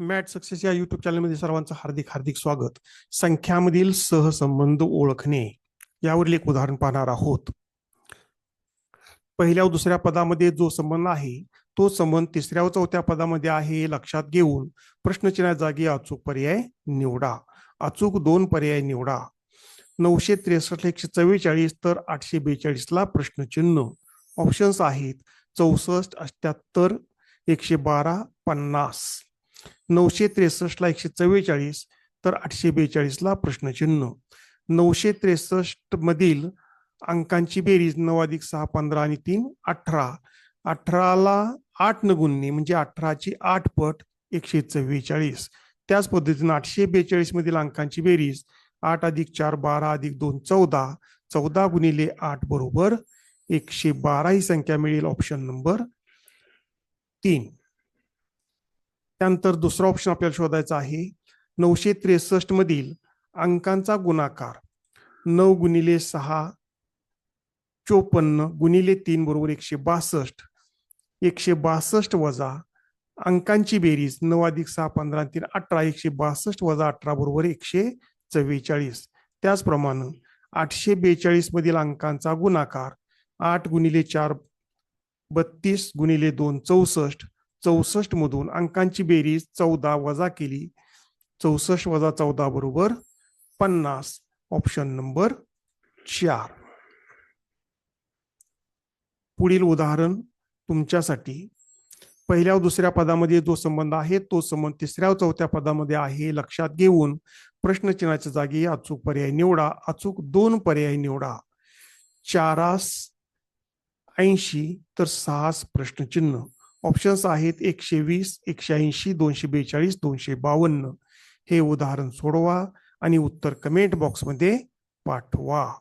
Mat success या YouTube चॅनलमध्ये सर्वांचं हार्दिक हार्दिक स्वागत. संख्यामधील सहसंबंध ओळखणे यावरील एक उदाहरण पाहणार आहोत. पहिल्या व दुसऱ्या पदामध्ये जो संबंध आहे तो संबंध तिसऱ्या व चौथ्या पदामध्ये आहे हे लक्षात घेऊन प्रश्नचिन्हा जागी अचूक पर्याय निवडा. अचूक दोन पर्याय निवडा. नऊशे त्रेसष्ट एकशे चव्वेचाळीस तर आठशे बेचाळीस ला प्रश्नचिन्ह. ऑप्शन्स आहेत चौसष्ट अठ्याहत्तर एकशे बारा पन्नास. नऊशे त्रेसष्टला एकशे चव्वेचाळीस तर आठशे बेचाळीसला प्रश्नचिन्ह. नऊशे त्रेसष्ट मधील अंकांची बेरीज नऊ अधिक सहा पंधरा आणि तीन अठरा. अठराला आठ न गुणणे म्हणजे अठराची आठ पट एकशे चव्वेचाळीस. त्याच पद्धतीने आठशे बेचाळीस मधील अंकांची बेरीज आठ अधिक चार बारा अधिक दोन चौदा. चौदा गुणिले आठ बरोबर एकशे बारा ही संख्या मिळेल ऑप्शन नंबर तीन. त्यानंतर दुसरा ऑप्शन आपल्याला शोधायचा आहे. नऊशे त्रेसष्ट मधील अंकांचा गुणाकार. नऊ गुणिले सहा चोपन्न गुणिले तीन बरोबर एकशे बासष्ट. एकशे बासष्ट वजा अंकांची बेरीज नऊ अधिक सहा पंधरा तीन अठरा एकशे बासष्ट वजा अठरा बरोबर एकशे चव्वेचाळीस. त्याचप्रमाणे आठशे बेचाळीस मधील अंकांचा गुणाकार आठ गुणिले चार बत्तीस गुणिले दोन चौसष्ट चौसष्ट मधून अंकांची बेरीज चौदा वजा केली. चौसष्ट वजा चौदा बरोबर पन्नास. ऑप्शन नंबर चार. पुढील उदाहरण तुमच्यासाठी. पहिल्या दुसऱ्या पदामध्ये जो संबंध आहे तो संबंध तिसऱ्या चौथ्या पदामध्ये आहे लक्षात घेऊन प्रश्नचिन्हाच्या जागी अचूक पर्याय निवडा. अचूक दोन पर्याय निवडा. चारास ऐंशी तर सहास प्रश्नचिन्ह. ऑप्शन्स आहेत एकशे वीस एकशे ऐंशी दोनशे बेचाळीस दोनशे बावन्न हे उदाहरण सोडवा आणि उत्तर कमेंट बॉक्समध्ये पाठवा.